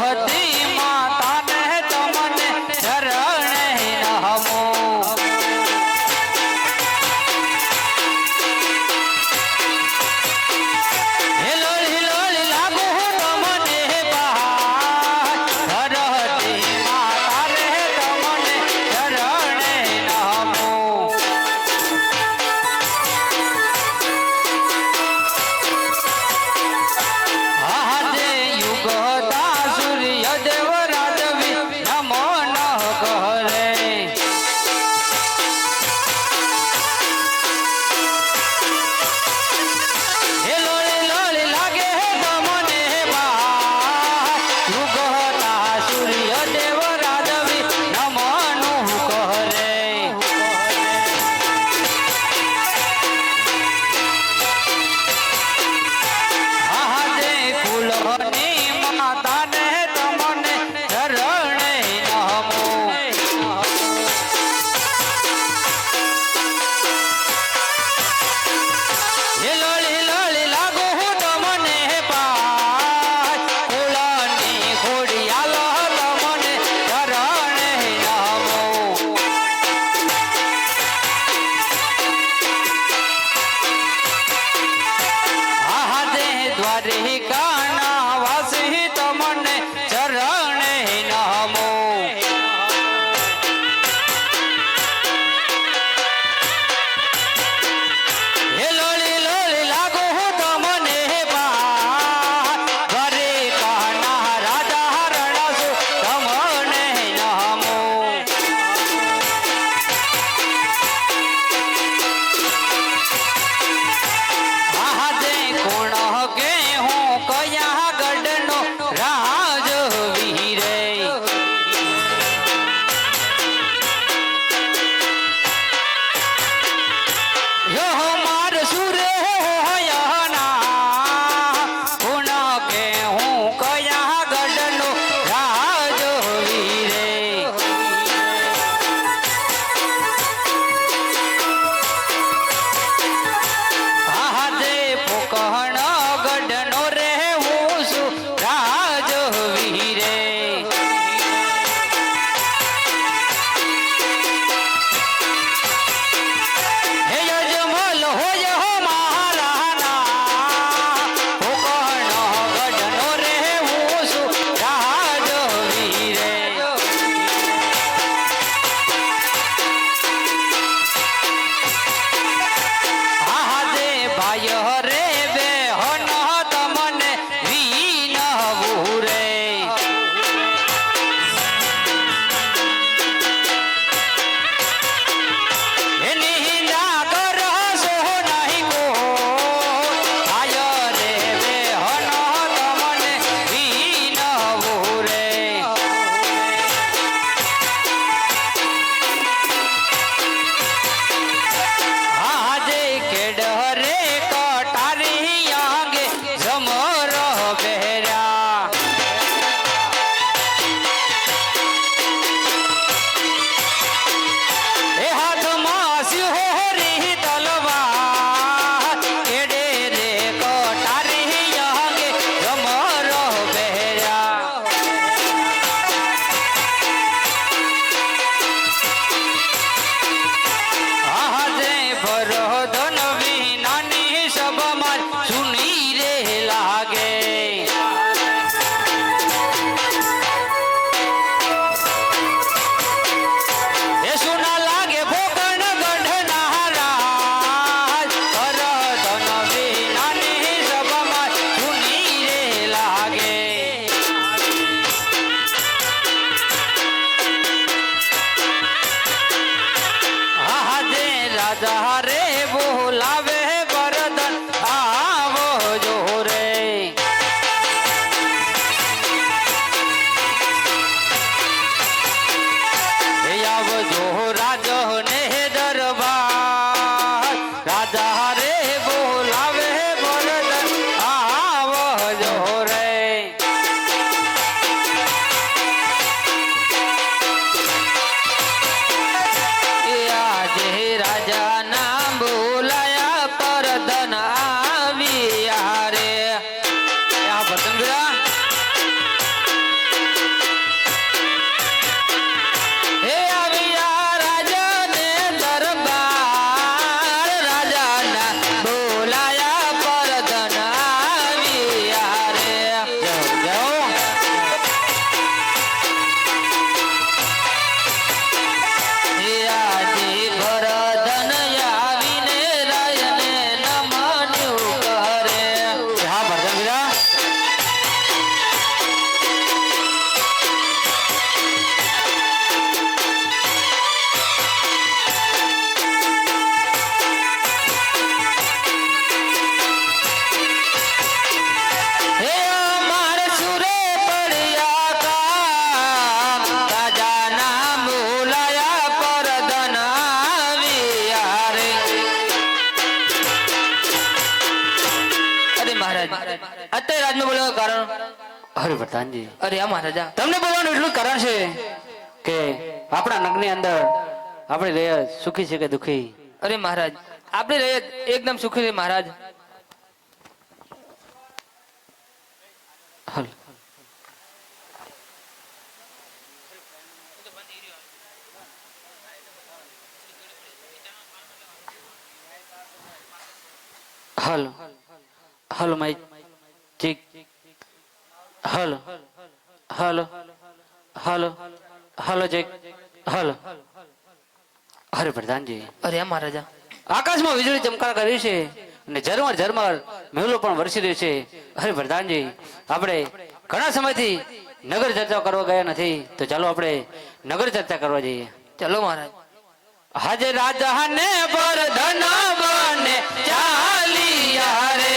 হতে હરે પ્રધાનજી. અરે આ મહારાજા તમને બોલવાનું એટલું કારણ છે કે આપણા નગની અંદર આપણે રહ્યા સુખી છે કે દુખી? અરે મહારાજ આપણે રહીએ એકદમ સુખી છે મહારાજ. હલ. Hello. Hello mic check. Hello hello hello hello જય હલો. હરે પ્રધાનજી. અરે મહારાજા. આકાશમાં વીજળી ચમકાર કરી છે અને ઝરમર ઝરમર મેહુલો પણ વરસી રહ્યો છે. હરે પ્રધાનજી આપણે ઘણા સમયથી નગર ચર્ચા કરવા ગયા નથી. તો ચાલો આપણે નગર ચર્ચા કરવા જઈએ. ચાલો મહારાજ. હાજે રાજા ને પર ધન બને ચાલિયા રે